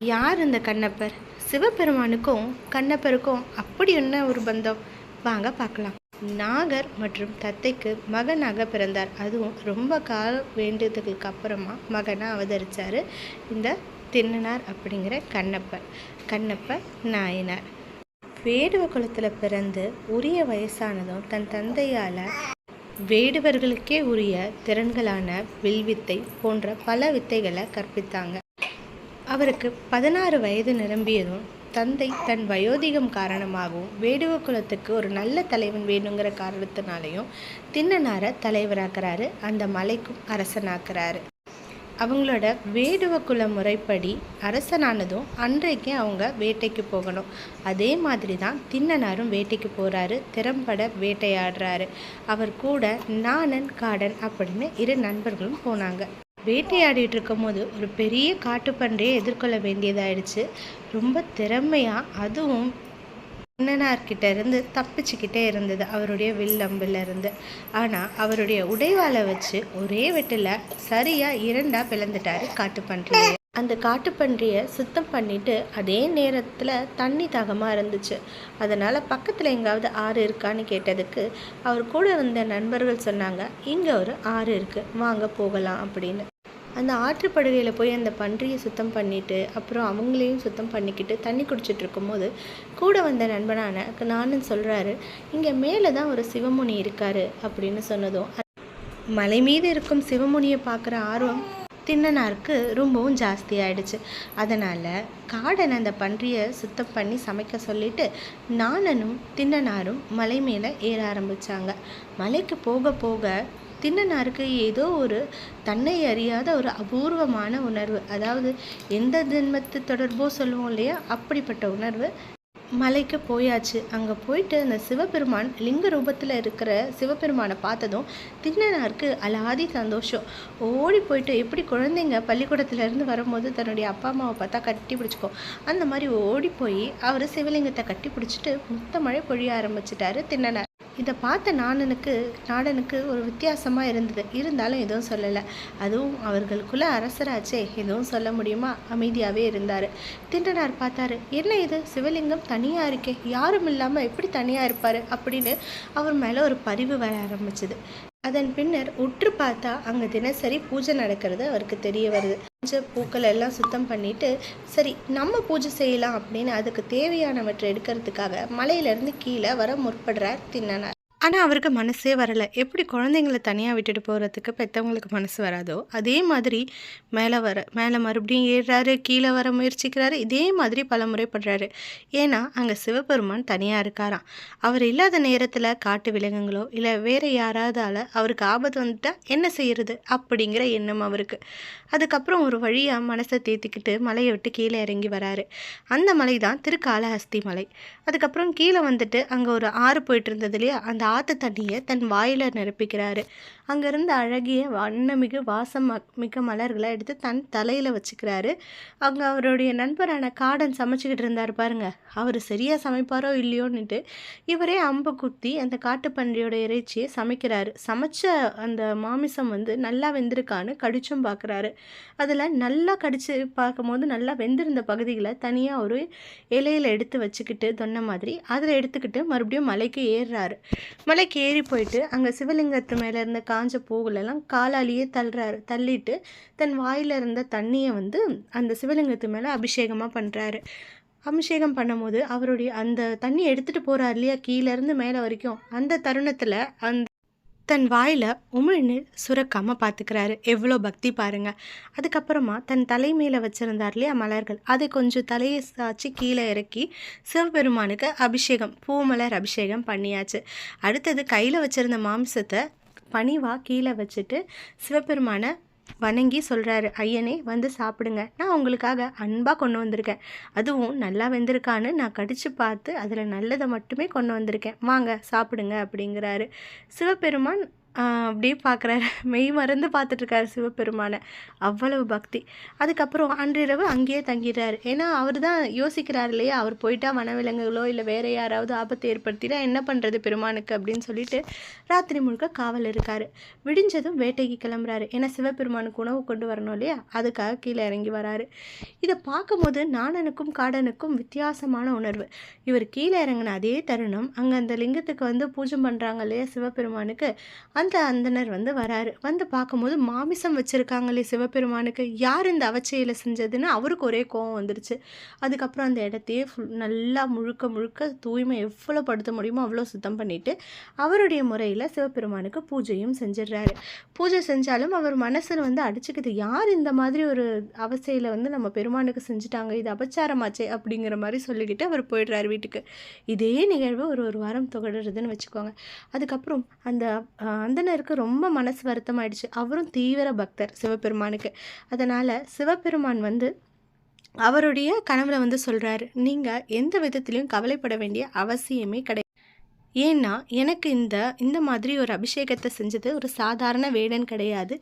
யார் இந்த கண்ணப்பர்? சிவபெருமானுக்கும் கண்ணப்பருக்கும் அப்படி என்ன ஒரு பந்தம்? வாங்க பார்க்கலாம். நாகர் மற்றும் தத்தைக்கு மகனாக பிறந்தார். அதுவும் ரொம்ப கால வேண்டியதுக்கு அப்புறமா மகனாக அவதரித்தார் இந்த தின்னனார் அப்படிங்கிற கண்ணப்பர் கண்ணப்ப நாயனார். வேடுவ குலத்தில் பிறந்து உரிய வயசானதும் தன் தந்தையால் வேடுவர்களுக்கே உரிய திறன்களான வில்வித்தை போன்ற பல வித்தைகளை கற்பித்தாங்க. அவருக்கு பதினாறு வயது நிரம்பியதும் தந்தை தன் வயோதிகம் காரணமாகவும் வேடுவ குலத்துக்கு ஒரு நல்ல தலைவன் வேணுங்கிற காரணத்தினாலையும் தின்னனார தலைவராக்குறாரு அந்த மலைக்கும் அரசனாக்குறாரு. அவங்களோட வேடுவ குல முறைப்படி அரசனானதும் அன்றைக்கே அவங்க வேட்டைக்கு போகணும். அதே மாதிரி தான் தின்னனாரும் வேட்டைக்கு போகிறாரு திறம்பட வேட்டையாடுறாரு. அவர் கூட நாணன் காடன் அப்படின்னு இரு நண்பர்களும் போனாங்க. வேட்டையாடிட்டு இருக்கும்போது ஒரு பெரிய காட்டுப்பன்றியை எதிர்கொள்ள வேண்டியதாயிடுச்சு. ரொம்ப திறமையாக அதுவும் அண்ணனார்கிட்ட இருந்து தப்பிச்சுக்கிட்டே இருந்தது அவருடைய வில்லம்பில் இருந்து ஆனால் அவருடைய உடைவாளை வச்சு ஒரே வெட்டில் சரியாக இரண்டாக பிளந்துட்டாரு காட்டுப்பன்றியை. அந்த காட்டுப்பன்றியை சுத்தம் பண்ணிட்டு அதே நேரத்தில் தண்ணி தாகமாக இருந்துச்சு. அதனால் பக்கத்தில் எங்காவது ஆறு இருக்கான்னு கேட்டதுக்கு அவர் கூட வந்த நண்பர்கள் சொன்னாங்க இங்கே ஒரு ஆறு இருக்குது வாங்க போகலாம் அப்படின்னு. அந்த ஆற்றுப்படுகையில் போய் அந்த பன்றியை சுத்தம் பண்ணிவிட்டு அப்புறம் அவங்களையும் சுத்தம் பண்ணிக்கிட்டு தண்ணி குடிச்சிட்டு இருக்கும்போது கூட வந்த நண்பனான நானும் சொல்கிறாரு இங்கே மேலே தான் ஒரு சிவமுனி இருக்காரு அப்படின்னு சொன்னதும். மலை மீது இருக்கும் சிவமுனியை பார்க்குற ஆர்வம் தின்னனாருக்கு ரொம்பவும் ஜாஸ்தி ஆயிடுச்சு அதனால் காடன் அந்த பன்றியை சுத்தம் பண்ணி சமைக்க சொல்லிட்டு நாணனும் தின்னனாரும் மலை மேலே ஏற ஆரம்பித்தாங்க மலைக்கு போக போக தின்னனாருக்கு ஏதோ ஒரு தன்னை அறியாத ஒரு அபூர்வமான உணர்வு அதாவது எந்த ஜென்மத்து தொடர்போ சொல்லுவோம் இல்லையா? அப்படிப்பட்ட உணர்வு மலைக்கு போயாச்சு. அங்கே போயிட்டு அந்த சிவபெருமான் லிங்க ரூபத்தில் இருக்கிற சிவபெருமானை பார்த்ததும் தின்னனாருக்கு அலாதி சந்தோஷம். ஓடி போயிட்டு எப்படி குழந்தைங்க பள்ளிக்கூடத்துலேருந்து வரும்போது தன்னுடைய அப்பா அம்மாவை பார்த்தா கட்டி பிடிச்சிக்கோ அந்த மாதிரி ஓடி போய் அவர் சிவலிங்கத்தை கட்டி பிடிச்சிட்டு முத்த மழை பொழிய ஆரம்பிச்சிட்டாரு தின்னனார் இதை பார்த்த நாணனுக்கு நாடனுக்கு ஒரு வித்தியாசமாக இருந்தது. இருந்தாலும் எதுவும் சொல்லலை. அதுவும் அவர்களுக்குள்ள அரசராச்சே எதுவும் சொல்ல முடியுமா? அமைதியாகவே இருந்தார். திண்டனார் பார்த்தாரு என்ன இது? சிவலிங்கம் தனியாக இருக்கே. யாரும் இல்லாமல் எப்படி தனியாக இருப்பார்? அப்படின்னு அவர் மேலே ஒரு பரிவு வர ஆரம்பிச்சது. அதன் பின்னர் உற்று பார்த்தா அங்கே தினசரி பூஜை நடக்கிறது அவருக்கு தெரிய வருது. பூஜை பூக்கள் எல்லாம் சுத்தம் பண்ணிட்டு சரி நம்ம பூஜை செய்யலாம் அப்படின்னு அதுக்கு தேவையானவற்றை எடுக்கிறதுக்காக மலையிலேருந்து கீழே வர முற்படுறார் தின்னனார் ஆனால் அவருக்கு மனசே வரலை. எப்படி குழந்தைங்கள தனியாக விட்டுட்டு போகிறதுக்கு பெற்றவங்களுக்கு மனசு வராதோ அதே மாதிரி மேலே வர மேலே மறுபடியும் ஏறுறாரு கீழே வர முயற்சிக்கிறாரு இதே மாதிரி பல முறைப்படுறாரு ஏன்னா அங்கே சிவபெருமான் தனியாக இருக்காராம். அவர் இல்லாத நேரத்தில் காட்டு விலங்குகளோ இல்லை வேறு யாராவதால் அவருக்கு ஆபத்து வந்துட்டால் என்ன செய்யறது? அப்படிங்கிற எண்ணம் அவருக்கு. அதுக்கப்புறம் ஒரு வழியாக மனசை தேத்திக்கிட்டு மலையை விட்டு கீழே இறங்கி வராரு. அந்த மலை தான் திருக்காலஹஸ்தி மலை. அதுக்கப்புறம் கீழே வந்துட்டு அங்கே ஒரு ஆறு போயிட்டு இருந்தது இல்லையா? அந்த ஆற்று தண்ணியை தன் வாயில் நிரப்பிக்கிறாரு. அங்கேருந்து அழகிய வண்ணமிகு வாசம் ம- மிக்க மலர்களை எடுத்து தன் தலையில் வச்சுக்கிறாரு. அங்கே அவருடைய நண்பரான காடன் சமைச்சிக்கிட்டு இருந்தார் பாருங்க. அவர் சரியாக சமைப்பாரோ இல்லையோன்னுட்டு இவரே அம்பு குத்தி அந்த காட்டுப்பன்றியோட இறைச்சியை சமைக்கிறாரு. சமைச்ச அந்த மாமிசம் வந்து நல்லா வெந்திருக்கான்னு கடிச்சும் பார்க்குறாரு அதில் நல்லா கடிச்சு பார்க்கும்போது நல்லா வெந்திருந்த பகுதிகளை தனியாக ஒரு இலையில் எடுத்து வச்சுக்கிட்டு தொன்ன மாதிரி. அதில் எடுத்துக்கிட்டு மறுபடியும் மலைக்கு ஏறுறாரு. மலைக்கு ஏறி போயிட்டு அங்கே சிவலிங்கத்து மேலே இருந்த காஞ்ச பூவுலெல்லாம் காலாலேயே தள்ளுறாரு தள்ளிட்டு தன் வாயில் இருந்த தண்ணியை வந்து அந்த சிவலிங்கத்து மேலே அபிஷேகமாக பண்ணுறாரு அபிஷேகம் பண்ணும்போது அவருடைய அந்த தண்ணி எடுத்துகிட்டு போகிறார் இல்லையா? கீழேருந்து மேலே வரைக்கும். அந்த தருணத்தில் அந்த தன் வாயில் உமிழ்நீர் சுரக்காமல் பார்த்துக்கிறாரு எவ்வளோ பக்தி பாருங்கள் அதுக்கப்புறமா தன் தலை மேலே வச்சுருந்தார் இல்லையா மலர்கள் அதை கொஞ்சம் தலையை சாய்ச்சி கீழே இறக்கி சிவபெருமானுக்கு அபிஷேகம் பூமலர் அபிஷேகம் பண்ணியாச்சு. அடுத்தது கையில் வச்சுருந்த மாம்சத்தை பணிவாக கீழே வச்சுட்டு சிவபெருமானை வணங்கி சொல்கிறாரு ஐயனே வந்து சாப்பிடுங்க. நான் உங்களுக்காக அன்பாக கொண்டு வந்திருக்கேன். அதுவும் நல்லா வெந்திருக்கான்னு நான் கடித்து பார்த்து அதில் நல்லதை மட்டுமே கொண்டு வந்திருக்கேன். வாங்க சாப்பிடுங்க அப்படிங்கிறாரு. சிவபெருமான் அப்படியே பார்க்குறாரு மெய் மறந்து பார்த்துட்ருக்காரு சிவபெருமானை. அவ்வளவு பக்தி. அதுக்கப்புறம் அன்றிரவு அங்கேயே தங்கிடுறாரு. ஏன்னா அவர் தான் யோசிக்கிறார் இல்லையா? அவர் போயிட்டா வனவிலங்குகளோ இல்லை வேறு யாராவது ஆபத்தை ஏற்படுத்தினா என்ன பண்ணுறது பெருமானுக்கு அப்படின்னு சொல்லிட்டு ராத்திரி முழுக்க காவல் இருக்கார். விடிஞ்சதும் வேட்டைக்கு கிளம்புறாரு. ஏன்னா சிவபெருமானுக்கு உணவு கொண்டு வரணும் இல்லையா? அதுக்காக கீழே இறங்கி வராரு. இதை பார்க்கும்போது நாணனுக்கும் காடனுக்கும் வித்தியாசமான உணர்வு. இவர் கீழே இறங்கின அதே தருணம் அங்கே அந்த லிங்கத்துக்கு வந்து பூஜை பண்ணுறாங்க இல்லையா சிவபெருமானுக்கு? அந்த அந்த அந்தனர் வந்து வராரு. வந்து பார்க்கும்போது மாமிசம் வச்சுருக்காங்களே சிவபெருமானுக்கு. யார் இந்த அவச்சையில் செஞ்சதுன்னு அவருக்கு ஒரே கோவம் வந்துருச்சு. அதுக்கப்புறம் அந்த இடத்தையே ஃபுல் நல்லா முழுக்க முழுக்க தூய்மை எவ்வளோ படுத்த முடியுமோ அவ்வளோ சுத்தம் பண்ணிவிட்டு அவருடைய முறையில் சிவபெருமானுக்கு பூஜையும் செஞ்சிடுறாரு. பூஜை செஞ்சாலும் அவர் மனசில் வந்து அடிச்சுக்குது. யார் இந்த மாதிரி ஒரு அவசையில் வந்து நம்ம பெருமானுக்கு செஞ்சுட்டாங்க. இது அபச்சாரமாச்சே அப்படிங்கிற மாதிரி சொல்லிக்கிட்டு அவர் போயிடுறாரு வீட்டுக்கு. இதே நிகழ்வு ஒரு ஒரு வாரம் தொடருதுன்னு வச்சுக்கோங்க. அதுக்கப்புறம் அந்த அந்தனருக்கு ரொம்ப மனசு வருத்தமாயிடுச்சு. அவரும் தீவிர பக்தர் சிவபெருமானுக்கு. அதனால் சிவபெருமான் வந்து அவருடைய கனவுல வந்து சொல்கிறாரு நீங்கள் எந்த விதத்திலையும் கவலைப்பட வேண்டிய அவசியமே கிடையாது. ஏன்னா எனக்கு இந்த இந்த மாதிரி ஒரு அபிஷேகத்தை செஞ்சது ஒரு சாதாரண வேடன் கிடையாது.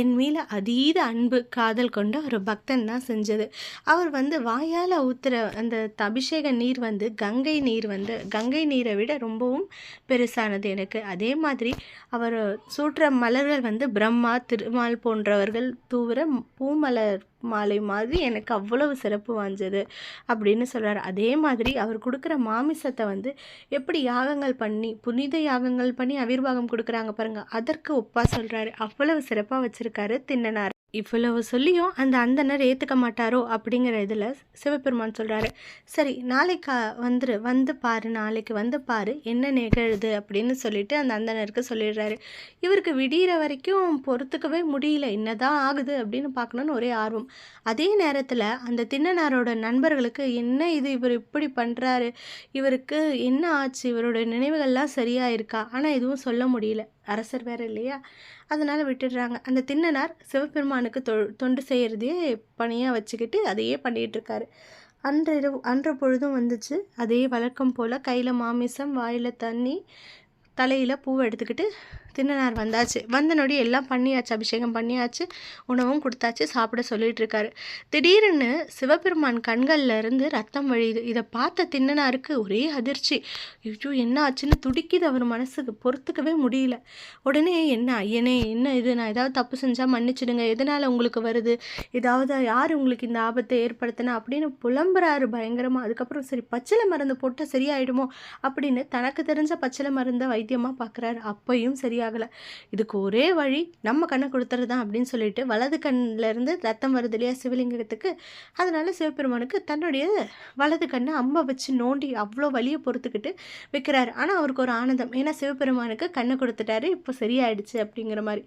என் மேலே அதீத அன்பு காதல் கொண்ட ஒரு பக்தன் தான் செஞ்சது. அவர் வந்து வாயால் ஊத்துற அந்த அபிஷேக நீர் வந்து கங்கை நீர் வந்து கங்கை நீரை விட ரொம்பவும் பெருசானது எனக்கு. அதே மாதிரி அவர் சூட்டுற மலர்கள் வந்து பிரம்மா திருமால் போன்றவர்கள் தூவுற பூமலர் மாலை மாதிரி எனக்கு அவ்வளவு சிறப்பு வாஞ்சது அப்படின்னு சொல்றாரு. அதே மாதிரி அவர் கொடுக்குற மாமிசத்தை வந்து எப்படி யாகங்கள் பண்ணி புனித யாகங்கள் பண்ணி அவிர்வாகம் கொடுக்குறாங்க பாருங்க அதற்கு ஒப்பா சொல்றாரு. அவ்வளவு சிறப்பாக வச்சிருக்காரு தின்னனார் இவ்வளவு சொல்லியும் அந்த அந்தனர் ஏற்றுக்க மாட்டாரோ அப்படிங்கிற இதில் சிவபெருமான் சொல்கிறாரு சரி நாளைக்கு வந்துரு வந்து பாரு நாளைக்கு வந்து பாரு என்ன நிகழுது அப்படின்னு சொல்லிட்டு அந்த அந்தனருக்கு சொல்லிடுறாரு. இவருக்கு விடிகிற வரைக்கும் பொறுத்துக்கவே முடியல என்னதான் ஆகுது அப்படின்னு பார்க்கணுன்னு ஒரே ஆர்வம். அதே நேரத்தில் அந்த தின்னனாரோட நண்பர்களுக்கு என்ன இது இவர் இப்படி பண்ணுறாரு இவருக்கு என்ன ஆச்சு? இவரோட நினைவுகள்லாம் சரியாக இருக்கா ஆனால் எதுவும் சொல்ல முடியல. அரசர் வேறு இல்லையா? அதனால் விட்டுடுறாங்க. அந்த தின்னனார் சிவபெருமானுக்கு தொ தொண்டு செய்கிறதையே பணியாக வச்சுக்கிட்டு அதையே பண்ணிகிட்டு இருக்காரு அன்று இரவு அன்று பொழுதும் வந்துச்சு. அதே வழக்கம் போல் கையில் மாமிசம் வாயில் தண்ணி தலையில் பூவை எடுத்துக்கிட்டு தின்னனார் வந்தாச்சு. வந்த நொடி எல்லாம் பண்ணியாச்சு அபிஷேகம் பண்ணியாச்சு உணவும் கொடுத்தாச்சு சாப்பிட சொல்லிட்டு இருக்காரு திடீர்னு சிவபெருமான் கண்கள்ல இருந்து ரத்தம் வழியுது. இதை பார்த்த தின்னனாருக்கு ஒரே அதிர்ச்சி. ஐயோ என்ன ஆச்சுன்னு துடிக்குது அவர் மனசுக்கு. பொறுத்துக்கவே முடியல. உடனே என்ன ஐயனே என்ன இது? நான் ஏதாவது தப்பு செஞ்சால் மன்னிச்சிடுங்க. எதனால் உங்களுக்கு வருது? ஏதாவது யார் உங்களுக்கு இந்த ஆபத்தை ஏற்படுத்தினா? அப்படின்னு புலம்புறாரு பயங்கரமாக அதுக்கப்புறம் சரி பச்சிலை மருந்து போட்டால் சரியாயிடுமோ? அப்படின்னு தனக்கு தெரிஞ்ச பச்சிலை மருந்தை வைத்தியமாக பார்க்குறாரு அப்பையும் ஆகலை. இதுக்கு ஒரே வழி நம்ம கண்ணை கொடுத்துறது தான் அப்படின்னு சொல்லிட்டு வலது கண்ணிலேருந்து ரத்தம் வருது இல்லையா சிவலிங்கத்துக்கு? அதனால் சிவபெருமானுக்கு தன்னுடைய வலது கண்ணை அம்மா வச்சு நோண்டி அவ்வளோ வலியை பொறுத்துக்கிட்டு வைக்கிறாரு. ஆனால் அவருக்கு ஒரு ஆனந்தம். ஏன்னா சிவபெருமானுக்கு கண்ணை கொடுத்துட்டாரு. இப்போ சரியாயிடுச்சு அப்படிங்கிற மாதிரி.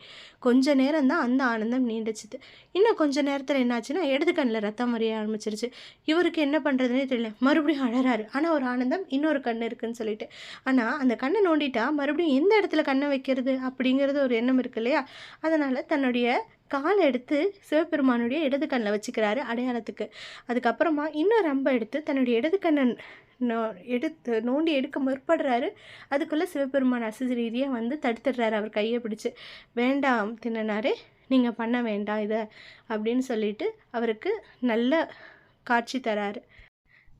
கொஞ்ச நேரம் தான் அந்த ஆனந்தம் நீண்டுச்சுது. இன்னும் கொஞ்ச நேரத்தில் என்னாச்சுன்னா இடது கண்ணில் ரத்தம் வரைய ஆரம்பிச்சிருச்சு. இவருக்கு என்ன பண்ணுறதுனே தெரியல. மறுபடியும் அழறாரு. ஆனால் ஒரு ஆனந்தம் இன்னொரு கண் இருக்குன்னு சொல்லிட்டு. ஆனால் அந்த கண்ணை நோண்டிட்டா மறுபடியும் எந்த இடத்துல கண்ணை வைக்கிறது? அப்படிங்கிறது ஒரு எண்ணம் இருக்கு இல்லையா? அதனால் தன்னுடைய காலை எடுத்து சிவபெருமானுடைய இடது கண்ணில் வச்சுக்கிறாரு அடையாளத்துக்கு. அதுக்கப்புறமா இன்னொரு அம்பை எடுத்து தன்னுடைய இடது கண்ணன் நோ எடுத்து நோண்டி எடுக்க முற்படுறாரு. அதுக்குள்ளே சிவபெருமான் அசரீதியாக வந்து தடுத்துடுறாரு அவர் கையை பிடிச்சி. வேண்டாம் தின்னனாரே நீங்கள் பண்ண வேண்டாம் இதை அப்படின்னு சொல்லிட்டு அவருக்கு நல்ல காட்சி தராரு.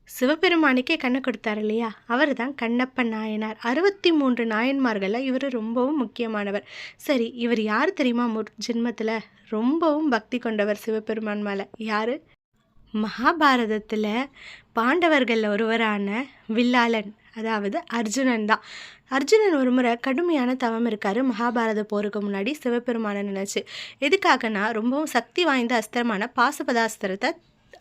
சிவபெருமானுக்கே கண்ணை கொடுத்தார் இல்லையா? அவர் தான் கண்ணப்ப நாயனார். அறுபத்தி மூன்று நாயன்மார்களில் இவர் ரொம்பவும் முக்கியமானவர். சரி இவர் யார் தெரியுமா? முர் ஜென்மத்தில் ரொம்பவும் பக்தி கொண்டவர் சிவபெருமான் மேலே. யார்? மகாபாரதத்தில் பாண்டவர்களில் ஒருவரான வில்லாளன் அதாவது அர்ஜுனன் தான். அர்ஜுனன் ஒரு முறை கடுமையான தவம் இருக்காரு. மகாபாரத போருக்கு முன்னாடி சிவபெருமானை நினச்சி. எதுக்காகனா ரொம்பவும் சக்தி வாய்ந்த அஸ்திரமான பாசுபதாஸ்திரத்தை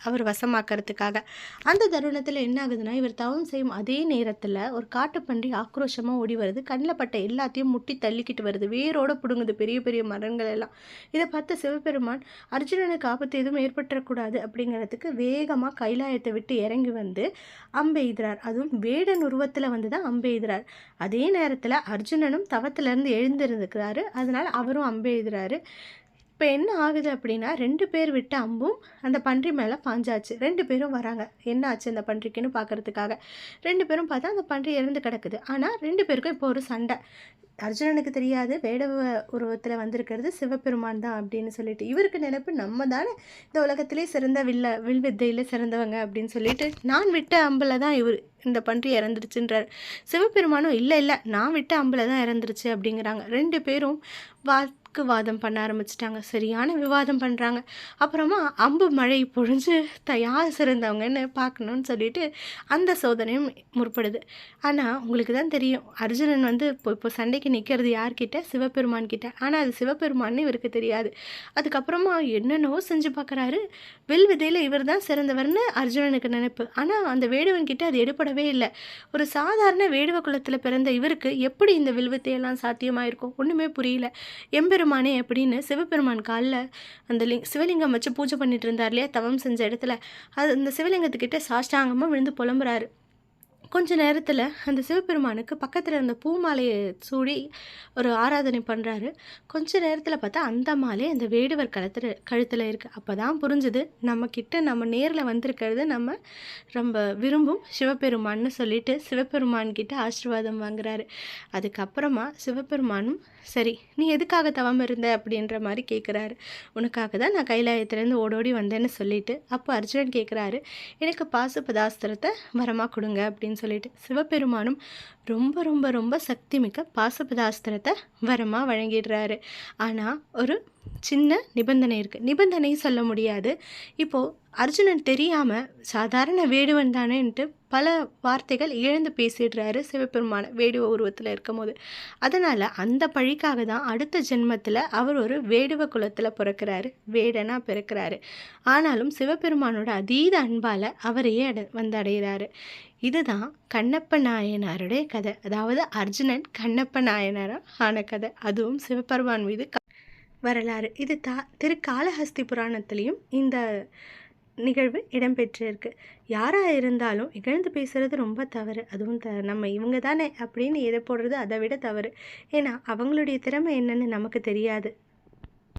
அவர் வசமாக்கறதுக்காக. அந்த தருணத்தில் என்ன ஆகுதுன்னா இவர் தவம் செய்யும் அதே நேரத்தில் ஒரு காட்டுப்பன்றி ஆக்ரோஷமாக ஓடி வருது. கண்ணில் பட்ட எல்லாத்தையும் முட்டி தள்ளிக்கிட்டு வருது. வேரோடு பிடுங்குது பெரிய பெரிய மரங்கள் எல்லாம். இதை பார்த்த சிவபெருமான் அர்ஜுனனுக்கு ஆபத்து எதுவும் ஏற்பட்டுறக்கூடாது அப்படிங்கிறதுக்கு வேகமாக கைலாயத்தை விட்டு இறங்கி வந்து அம்பெய்கிறார் அதுவும் வேடன் உருவத்தில் வந்து தான் அம்பெய்கிறார் அதே நேரத்தில் அர்ஜுனனும் தவத்திலேருந்து எழுந்திருந்துக்கிறாரு அதனால் அவரும் அம்பெய்கிறாரு இப்போ என்ன ஆகுது அப்படின்னா ரெண்டு பேர் விட்ட அம்பும் அந்த பன்றி மேலே பாஞ்சாச்சு. ரெண்டு பேரும் வராங்க. என்ன ஆச்சு அந்த பன்றிக்குன்னு பார்க்கறதுக்காக ரெண்டு பேரும் பார்த்தா அந்த பன்றி இறந்து கிடக்குது. ஆனால் ரெண்டு பேருக்கும் இப்போ ஒரு சண்டை. அர்ஜுனனுக்கு தெரியாது வேடவ உருவத்தில் வந்திருக்கிறது சிவபெருமான் தான் அப்படின்னு சொல்லிட்டு. இவருக்கு நினைப்பு நம்ம தானே இந்த உலகத்திலே சிறந்த வில்ல வில் வித்தையில் சிறந்தவங்க அப்படின்னு சொல்லிட்டு நான் விட்ட அம்பில் தான் இவர் இந்த பன்றி இறந்துருச்சுன்றார். சிவபெருமானும் இல்லை இல்லை நான் விட்ட அம்பில் தான் இறந்துருச்சு அப்படிங்கிறாங்க. ரெண்டு பேரும் வாக்குவாதம் பண்ண ஆரம்பிச்சிட்டாங்க. சரியான விவாதம் பண்ணுறாங்க அப்புறமா அம்பு மழை பொழிஞ்சு த யார் சிறந்தவங்கன்னு பார்க்கணுன்னு சொல்லிட்டு அந்த சோதனையும் முற்படுது. ஆனால் உங்களுக்கு தான் தெரியும். அர்ஜுனன் வந்து இப்போ இப்போ சண்டைக்கு நிற்கிறது யார்கிட்ட? சிவபெருமான் கிட்ட. ஆனால் அது சிவபெருமான்னு இவருக்கு தெரியாது. அதுக்கப்புறமா என்னென்னவோ செஞ்சு பார்க்குறாரு. வில் விதையில் இவர் தான் சிறந்தவர்னு அர்ஜுனனுக்கு நினைப்பு. ஆனால் அந்த வேடுவன் கிட்ட அது எடுபடவே இல்லை. ஒரு சாதாரண வேடுவ குலத்தில் பிறந்த இவருக்கு எப்படி இந்த வில்வித்தையெல்லாம் சாத்தியமாக இருக்கும் ஒன்றுமே புரியல. எம்பெருமானே அப்படின்னு சிவபெருமான் காலில் அந்த லிங் சிவலிங்கம் வச்சு பூஜை பண்ணிட்டு இருந்தார் இல்லையா? தவம் செஞ்ச இடத்துல. அது அந்த சிவலிங்கத்துக்கிட்ட சாஷ்டாங்கமாக விழுந்து புலம்புறாரு. கொஞ்ச நேரத்தில் அந்த சிவபெருமானுக்கு பக்கத்தில் இருந்த பூ மாலையை சூடி ஒரு ஆராதனை பண்ணுறாரு கொஞ்ச நேரத்தில் பார்த்தா அந்த மாலை அந்த வேடுவர் கழுத்தில் கழுத்தில் இருக்குது அப்போ தான் புரிஞ்சுது நம்மக்கிட்ட நம்ம நேரில் வந்திருக்கிறது நம்ம ரொம்ப விரும்பும் சிவபெருமான்னு சொல்லிட்டு சிவபெருமான்கிட்ட ஆசீர்வாதம் வாங்குறாரு. அதுக்கப்புறமா சிவபெருமானும் சரி நீ எதுக்காக தவம் இருந்த? அப்படின்ற மாதிரி கேட்குறாரு உனக்காக தான் நான் கைலாயத்துலேருந்து ஓடோடி வந்தேன்னு சொல்லிட்டு அப்போ அர்ஜுனன் கேட்குறாரு எனக்கு பாசுபதாஸ்திரத்தை வரமாக கொடுங்க அப்படின்னு சொல்லிட்டு சிவபெருமானும் ரொம்ப ரொம்ப ரொம்ப சக்தி மிக்க பாசபதாஸ்திரத்தை வரமாக வழங்கிடுறாரு. ஆனால் ஒரு சின்ன நிபந்தனை இருக்குது நிபந்தனை சொல்ல முடியாது. இப்போது அர்ஜுனன் தெரியாமல் சாதாரண வேடுவன் தானேன்ட்டு பல வார்த்தைகள் இழந்து பேசிடுறாரு சிவபெருமான வேடுவ உருவத்தில் இருக்கும் போது அதனால் அந்த பழிக்காக தான் அடுத்த ஜென்மத்தில் அவர் ஒரு வேடுவ குலத்தில் பிறக்கிறாரு. வேடனாக பிறக்கிறாரு. ஆனாலும் சிவபெருமானோட அதீத அன்பால் அவரையே அட வந்து அடைகிறாரு இதுதான் கண்ணப்ப நாயனாருடைய கதை. அதாவது அர்ஜுனன் கண்ணப்ப நாயனாராக ஆன கதை. அதுவும் சிவபெருமான் மீது வரலாறு. இது தா திருக்காலஹஸ்தி புராணத்துலேயும் இந்த நிகழ்வு இடம்பெற்றிருக்கு. யாராக இருந்தாலும் இகழ்ந்து பேசுகிறது ரொம்ப தவறு. அதுவும் த நம்ம இவங்க தானே அப்படின்னு எதை போடுறது அதை விட தவறு. ஏன்னா அவங்களுடைய திறமை என்னன்னு நமக்கு தெரியாது.